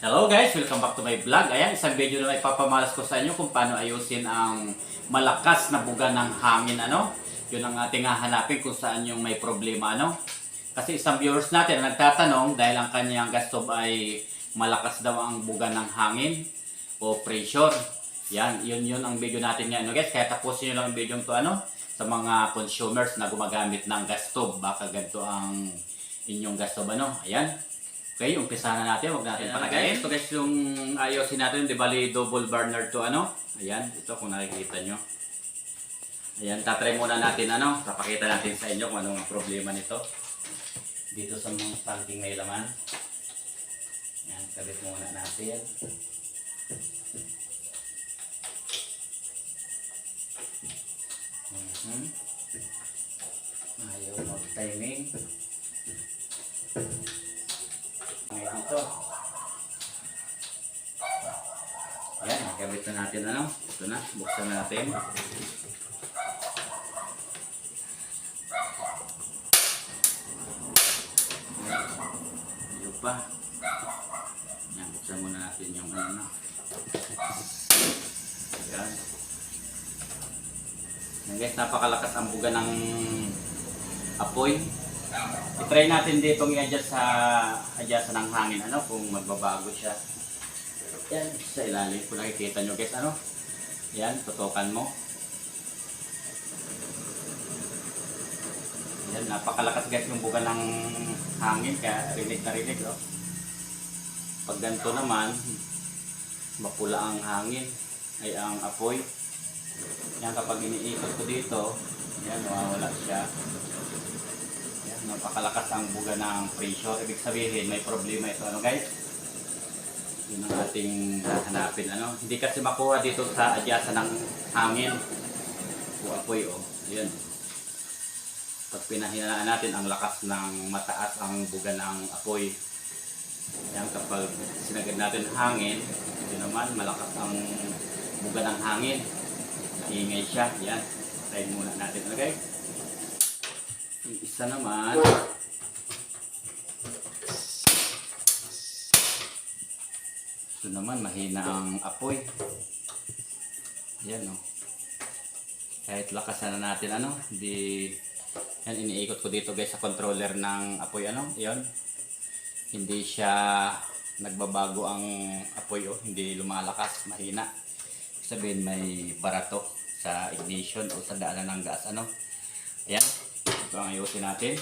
Hello guys, welcome back to my vlog. Ayan, isang video na ipapamalas ko sa inyo kung paano ayusin ang malakas na buga ng hangin ano. Yun ang ating hahanapin kung saan yung may problema ano. Kasi isang viewers natin ang nagtatanong dahil ang kanyang gas stove ay malakas daw ang buga ng hangin o pressure. Yan, yun yun ang video natin ngayon. No, guys, kaya tapusin nyo lang ang video to ano sa mga consumers na gumagamit ng gas stove. Baka ganito ang inyong gas stove ano. Ayan. Okay, umpisa na natin. Huwag natin palagayin. guys. Ito guys yung ayusin natin. Di bali double burner to ano. Ayan, ito kung nakikita nyo. Ayan, tatry muna natin ano. Papakita natin sa inyo kung anong problema nito. Dito sa mga tanking may laman. Ayan, kabit muna natin. Mhm. Ayaw mag-timing. Ito. Ayan, gamit na natin ano. Ito na, buksan natin. Ayaw pa. Ayan, buksan muna natin yung ano na. Ayan. Ayan guys, napakalakas ang buga ng apoy. I-try natin dito i-adjust sa adjust ng hangin ano kung magbabago siya. Yan sa ilalim kung nakikita nyo guys ano. Yan, tutukan mo. Yan, napakalakas guys yung buga ng hangin kaya rinig na rinig no. Pag ganito naman, mapula ang hangin ay ang apoy. Yan kapag iniikot ko dito, yan nawawala siya. Yan, napakalakas ang buga ng pressure. Ibig sabihin, may problema ito. Ano guys? Yun ang ating hanapin. Ano? Hindi kasi makuha dito sa adyasa ng hangin. O apoy o. Yan. Pag pinahinaan natin, ang lakas ng mataas ang buga ng apoy. Yan, kapag sinagad natin hangin, yun naman, malakas ang buga ng hangin. Maingay siya. Yan. Try muna natin. Okay? Yung isa naman, ito naman mahina ang apoy. Yan o. Kahit lakasan na natin ano, hindi yan iniikot ko dito guys sa controller ng apoy ano, yan. Hindi siya nagbabago ang apoy oh, hindi lumalakas, mahina. Sabihin may barato sa ignition o sa daanan ng gas ano. Ayan. Ito ang ayusin natin.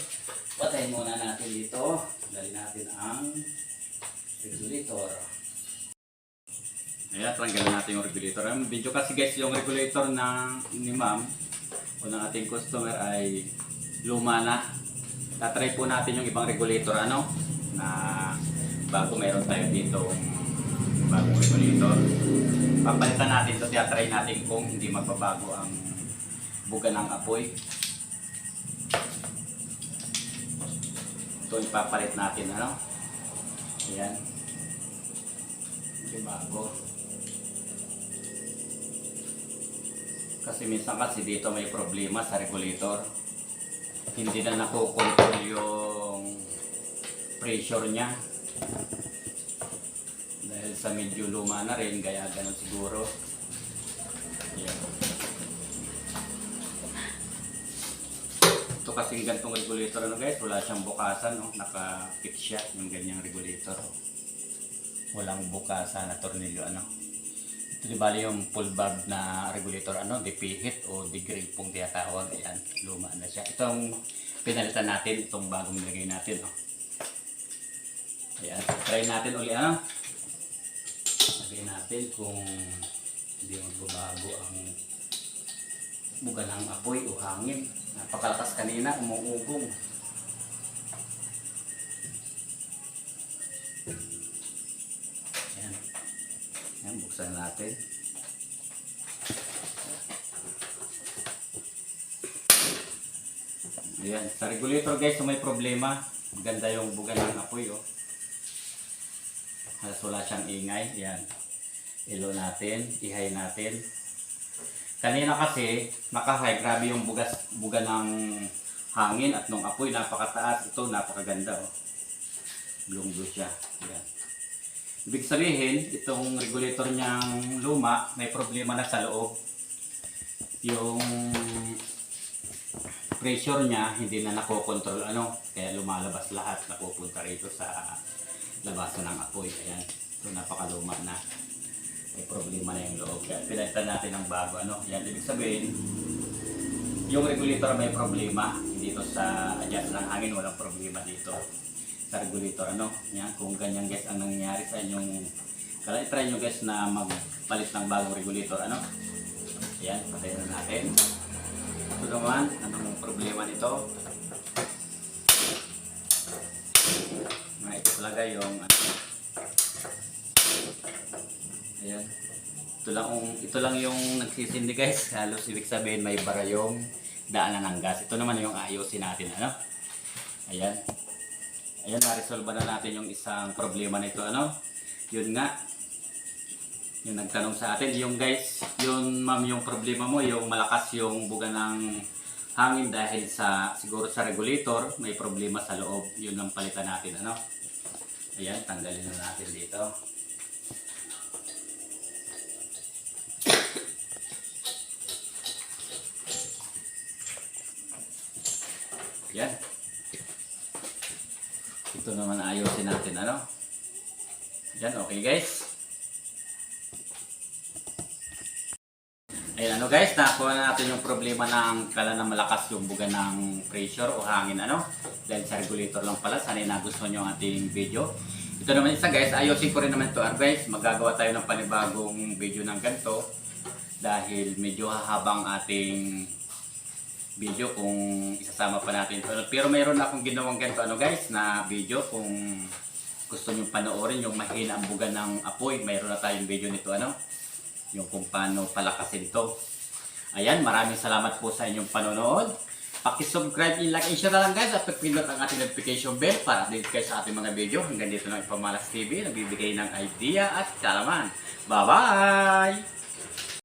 Patayin muna natin dito. Dali natin ang regulator. Ayan, tanggalan natin yung regulator. Ang video kasi guys, yung regulator na ni ma'am o ng ating customer ay luma na. Tatry po natin yung ibang regulator ano na bago meron tayo dito bagong regulator. Papalitan natin ito, try natin kung hindi magbabago ang buga ng apoy. Ito ipapalit natin, ano? Ayan. Hindi bago. Kasi minsan kasi dito may problema sa regulator. Hindi na nakokontrol yung pressure niya. Dahil sa medyo luma na rin, kaya ganun siguro. Kasing gantong regulator ano guys, wala siyang bukasan, no? naka-fix siya yung ganyang regulator. Walang bukasan na tornilyo ano. Ito di bali yung full bulb na regulator ano, dipihit o degree pong tinatawag. Ayan, luma na siya. Itong pinalitan natin, itong bagong nilagay natin. No? Ayan, try natin uli ano. Lagay natin kung hindi magbabago ang buga ng apoy o hangin. Napakalakas kanina, umuugong. Ayan. Ayan, buksan natin. Ayan, sa regulator guys, kung may problema, maganda yung buga ng apoy oh. Halos wala siyang ingay. Ayan. Ilo natin, ihay natin. Kanina kasi, naka-high, grabe yung bugas, buga ng hangin at nung apoy napakataas. Ito napakaganda oh. Blue blue siya. Yan. Ibig sabihin, itong regulator niyang luma, may problema na sa loob. Yung pressure niya, hindi na nakokontrol ano, kaya lumalabas lahat, napupunta rito sa labasan ng apoy. Ayan, ito napakaluma na. May problema na yung loob. Kaya pinalitan natin ng bago. Ano, yan, ibig sabihin, yung regulator may problema. Dito sa adjust ng hangin, walang problema dito sa regulator. Ano, yan, kung ganyan guys ang nangyayari sa inyong kaya try nyo guys na magpalit ng bagong regulator. Ano, yan, patayin na natin. Ito naman, anong problema nito? Na ito talaga yung ano. Ayan. Ito lang, yung- ito lang yung nagsisindi guys. Halos ibig sabihin may bara yung daanan ng gas. Ito naman yung ayusin natin. Ano? Ayan. Ayan, na-resolve na natin yung isang problema nito. Ano? Yun nga. Yung nagtanong sa atin. Yung guys, yun ma'am yung problema mo, yung malakas yung buga ng hangin dahil sa siguro sa regulator, may problema sa loob. Yun ang palitan natin. Ano? Ayan, tanggalin na natin dito. Yan. Ito naman ayusin natin, ano? Yan, okay guys. Ayan, ano guys, nakuha na natin yung problema ng kala na malakas yung buga ng pressure o hangin, ano? Dahil sa regulator lang pala, sana nagustuhan nyo ang ating video. Ito naman isa guys, ayusin ko rin naman ito, guys. Magagawa tayo ng panibagong video ng ganito dahil medyo hahabang ating video kung isasama pa natin ito. Pero mayroon akong ginawang ganito ano guys na video kung gusto nyo panoorin yung mahina ang buga ng apoy. Mayroon na tayong video nito ano. Yung kung paano palakasin to. Ayan, maraming salamat po sa inyong panonood. Pakisubscribe, i-like, and share na lang guys at pag-pindot ang ating notification bell para update kayo sa ating mga video. Hanggang dito lang Ipamalas TV, nagbibigay ng idea at kalaman. Bye-bye!